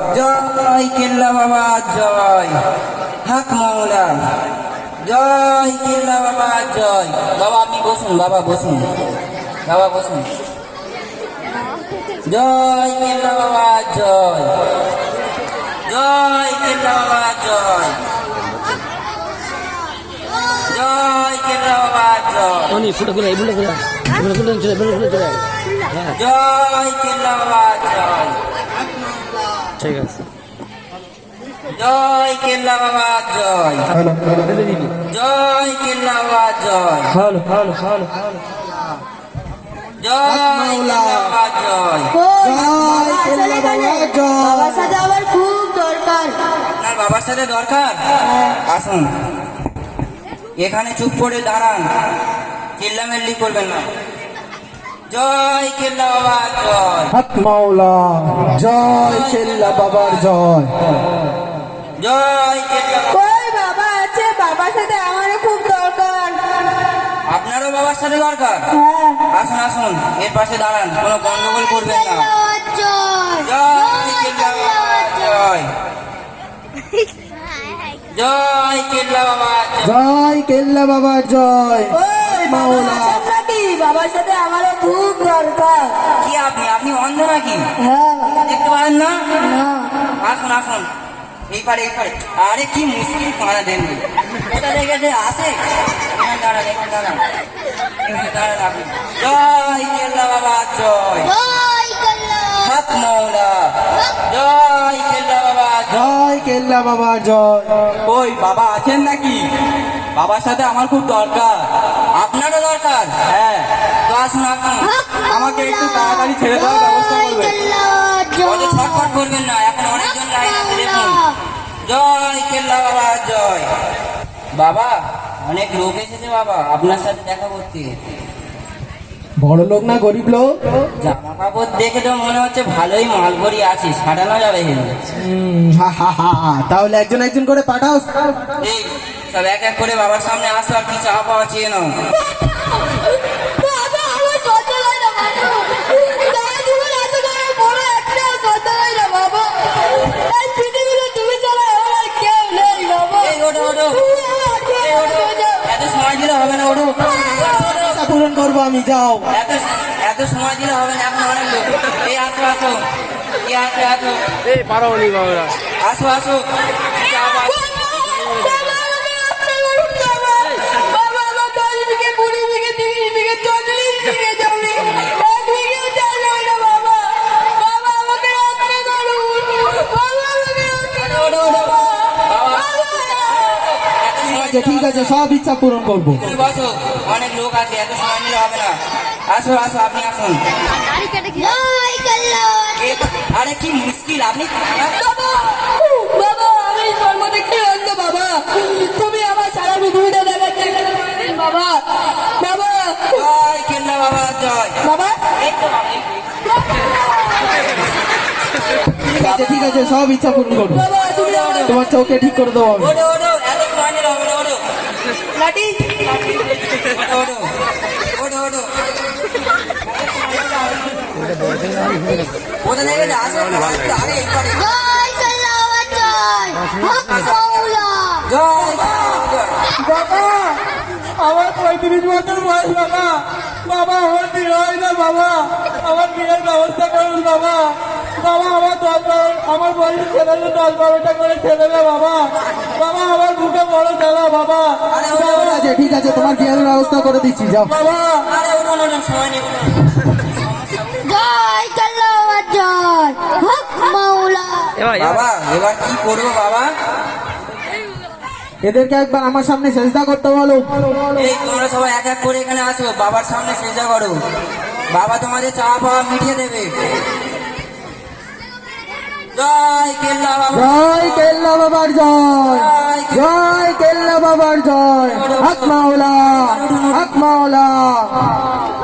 জয় কেল্লা বাবা জয়। হাক মাওলা। জয় কেল্লা বাবা জয়। বাবা আপনি বসুন বাবা বসুন। বাবা বসুন। জয় কেল্লা বাবা জয়। জয় কেল্লা বাবা জয়। জয় কেল্লা বাবা জয়। অনি ফুটো করে ফুটো করে ফুটো করে চলে ফুটো করে চলে হ্যাঁ জয় কেল্লা বাবা জয়। ঠিক আছে। জয় কেল্লা বাবা জয়। বেঁধে দিবি। জয় কেল্লা বাবা জয়। ভালো ভালো ভালো জয় কেল্লা বাবা জয়। বাবার সাথে আমার খুব দরকার। আপনার বাবার সাথে দরকার? আসুন। এখানে চুপ করে দাঁড়ান। চিল্লামেল্লি করবেন না। জয় কেল্লা বাবা জয়। হক মাওলা জয় কেল্লা বাবার জয়। জয় কেল্লা বাবা কই বাবা আছে বাবার সাথে আমারও খুব দরকার। আপনারও বাবার সাথে দরকার? হ্যাঁ। আসুন আসুন এর পাশে দাঁড়ান কোনো গন্ডগোল করবেন না। জয় জয় কেল্লা বাবা জয়। জয় কেল্লা বাবা জয়। জয় কেল্লা বাবার জয়। ওই মাওলা। আছেন সাথে আমারও খুব দরকার। কি আপনি? আপনি অন্ধ নাকি? হ্যাঁ। দেখতে পারেন না? আসুন আসুন। এই পারে এই পারে আরে কি মুশকিল পানা দেন থেকে যে আসে? দাঁড়ান এখানে দাঁড়ান। দাঁড়ান আপনি। জয় কেল্লা বাবা জয়। হাত মৌলা। জয় কেল্লা বাবা জয়। কেল্লা বাবার জয়। ওই বাবা আছেন নাকি? বাবার সাথে আমার খুব দরকার। আপনারও দরকার? হ্যাঁ। তো আসুন আসুন আমাকে একটু তাড়াতাড়ি ছেড়ে দেওয়ার ব্যবস্থা করবেন। অত ছটফট করবেন না এখন অনেকজন লাইন আছে দেখুন। জয় কেল্লা বাবা জয়। বাবা অনেক লোক এসেছে বাবা আপনার সাথে দেখা করতে। বড় লোক না গরিব লোক? জামা কাপড় দেখে তো মনে হচ্ছে ভালোই মালগড়ি আছে সাজানো যাবে। তাহলে একজন একজন করে পাঠাও। সব এক এক করে বাবার সামনে আসো আর কি চা পাওয়া চেয়ে নাও। পূরণ করব আমি যাও। এত এত সময় দিলে হবে না এখন অনেক লোক। এই আসো আসো। এই আসো আসো। এই পারো আসো আসো। আচ্ছা ঠিক আছে সব ইচ্ছা পূরণ করব। অনেক লোক আছে এত সময় নিলে হবে না। আসো আসো আপনি আসুন। আরে কি মুশকিল আপনি বাবা, বাবা, আমি জন্ম থেকে বাবা। তুমি আমার সারা পৃথিবীটা দেখাচ্ছ বাবা। বাবা। জয় কেল্লা বাবা জয়। বাবা? এই তো বাবা, এই তো। ঠিক আছে ঠিক আছে সব ইচ্ছা পূরণ করব। বাবা তুমি আমার তোমার চৌকে ঠিক করে দেবো জয় হক মাওলা জয় বাবা আমার পঁয়ত্রিশ বছর বয়স বাবা বাবা আমার বিয়ে হয় না বাবা। আমার বিয়ের ব্যবস্থা করুন বাবা। বাবা আমার দশ বারো আমার বয়স ছেলেকে দশ বারোটা করে ছেলে না বাবা। বাবা আমার বুকে বড় ছেলে বাবা। ঠিক আছে ঠিক আছে তোমার বিয়ের ব্যবস্থা করে দিচ্ছি যাও। বাবা। জয় জয়। হক মাওলা বাবা এবার কি করব বাবা? এদেরকে একবার আমার সামনে চেষ্টা করতে বলো। এই তোমরা সবাই এক এক করে এখানে আসো বাবার সামনে সেজা করো। বাবা তোমাদের চা পাওয়া মিটিয়ে দেবে। জয় কেল্লা বাবা। জয় কেল্লা বাবার জয়। জয় কেল্লা। বাবার জয়। হক মাওলা হক মাওলা।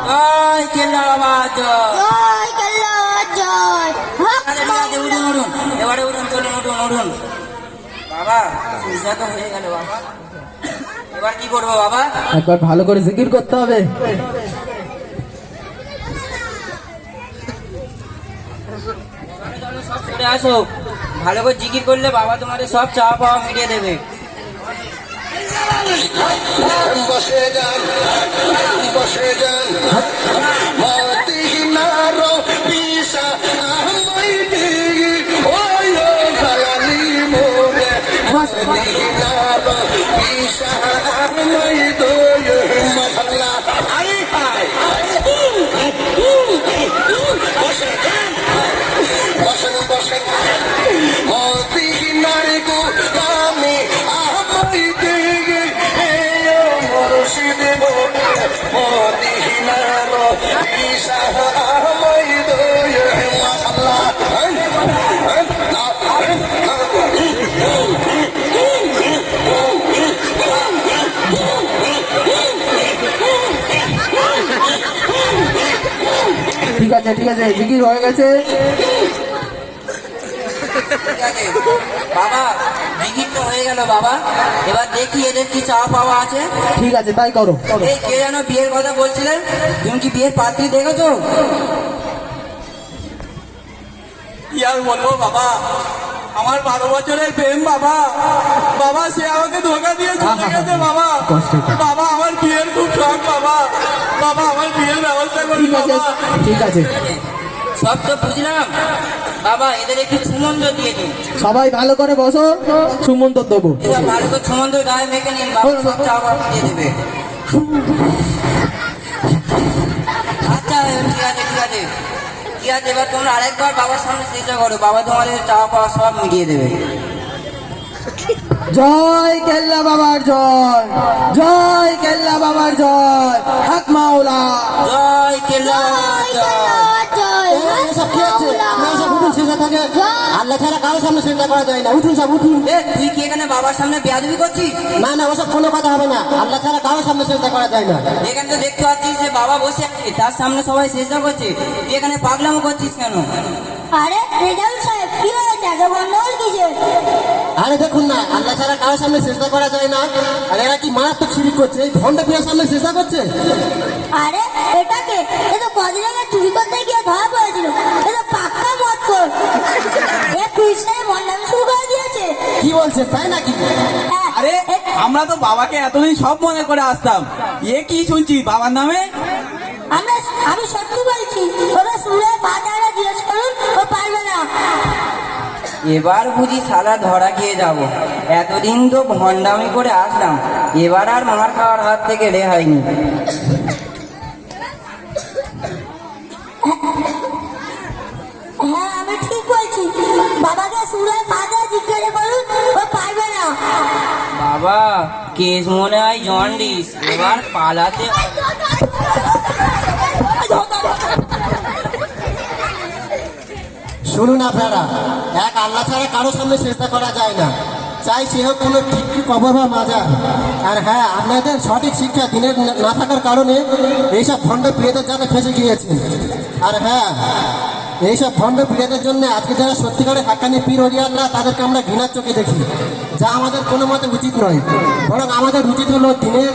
জয় কেল্লা বাবা জয়। জয় কল্যাণ জয়। হক আরে উঠুন উঠুন। এবারে উঠুন চলুন উঠুন উঠুন। বাবা তো হয়ে গেল বাবা এবার কি করব বাবা একবার ভালো করে জিকির করতে হবে সব চলে আসো ভালো করে জিকির করলে বাবা তোমাদের সব চাওয়া পাওয়া মিটিয়ে দেবে বসে যান বসে যান মুর্শিদ পিসা আমাই ঠিক আছে ঠিক আছে জিকির হয়ে গেছে। বাবা। তো হয়ে গেল বাবা। এবার দেখি এদের কি চাওয়া পাওয়া আছে। ঠিক আছে তাই করো। করো এই কে যেন বিয়ের কথা বলছিলেন? তুমি কি বিয়ের পাত্রী দেখেছ? কি আর বলব বাবা? আমার বারো বছরের প্রেম বাবা। বাবা সে আমাকে ধোকা দিয়ে চলে গেছে বাবা। বাবা আমার বিয়ের খুব শখ বাবা। বাবা আমার বিয়ের ব্যবস্থা করুন বাবা। ঠিক আছে। সব তো বুঝলাম। বাবা এদের একটু সুমন্দ দিয়ে দিন। সবাই ভালো করে বসো। সুমন্ত দেবো। এরা ভালো করে সুমন্দ গায়ে মেখে নিন বাবা সব চাওয়া দিয়ে দেবে। আচ্ছা ঠিক আছে ঠিক আছে। ঠিক আছে এবার তোমরা আরেকবার বাবার সামনে চেষ্টা করো। বাবা তোমাদের চাওয়া পাওয়া সব মিটিয়ে দেবে। জয় কেল্লা বাবার জয়। জয় কেল্লা বাবার জয়। হাক মাওলা। জয় কেল্লা জয়। থাকে। আল্লাহ ছাড়া কারোর সামনে চিন্তা করা যায় না। উঠুন সব উঠুন। এ তুই কি এখানে বাবার সামনে বেয়াদবি করছিস? না না ওসব কোনো কথা হবে না। আল্লাহ ছাড়া কারোর সামনে চিন্তা করা যায় না। এখানে তো দেখতে পাচ্ছিস যে বাবা বসে আছে তার সামনে সবাই চেষ্টা করছে। তুই এখানে পাগলামো করছিস কেন? আরে রেজাউল সাহেব কি হয়েছে এত গন্ডগোল কিসের? আরে দেখুন না আল্লাহ ছাড়া কারোর সামনে চেষ্টা করা যায় না। আর এরা কি মারাত্মক শিরিক করছে? এই ভণ্ড পিয়ার সামনে চেষ্টা করছে? আরে এটাকে এ তো কদিন আগে চুরি করতে গিয়ে ধরা পড়েছিল। এ তো পাক্কা মত কর এ কৃষ্ণের বন্যামি শুরু করে দিয়েছে। কি বলছে তাই নাকি? হ্যাঁ, আরে আমরা তো বাবাকে এতদিন সব মনে করে আসতাম। এ কি শুনছি বাবার নামে? আমরা আমি সত্যি বলছি ওরা সুরে পাতারা জিজ্ঞেস করুন ও পারবে না। এবার বুঝি সালা ধরা খেয়ে যাব। এতদিন তো ভণ্ডামি করে আসলাম এবার আর মার খাওয়ার হাত থেকে রেহাই নি হ্যাঁ আমি ঠিক বলছি। বাবাকে সুরে পাতা জিজ্ঞাসা করুন ও পারবে না। বাবা কেস মনে হয় জন্ডিস এবার পালাতে শুনুন আপনারা, এক আল্লাহ ছাড়া কারোর সামনে চেষ্টা করা যায় না। চাই সে হোক কোনো ঠিক কবর বা মাজার। আর হ্যাঁ আপনাদের সঠিক শিক্ষা দিনের না- থাকার কারণে এইসব ভণ্ড প্রিয়দের যাতে ফেসে গিয়েছেন আর হ্যাঁ এইসব ভণ্ড প্রিয়দের জন্য আজকে যারা সত্যিকারের হাক্কানি পীর হরি আল্লাহ তাদেরকে আমরা ঘৃণার চোখে দেখি। যা আমাদের কোনো মতে উচিত নয়। বরং আমাদের উচিত হলো দিনের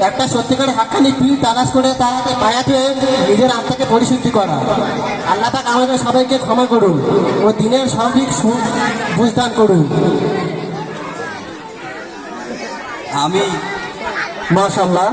একটা সত্যিকারের হাক্কানি তুই তালাশ করে বায়াত হয়ে নিজের আত্মাকে পরিশুদ্ধি করা। আল্লাহ পাক আমাদের সবাইকে ক্ষমা করুন ও দিনের সঠিক বুঝদান করুন। আমি মাশাল্লাহ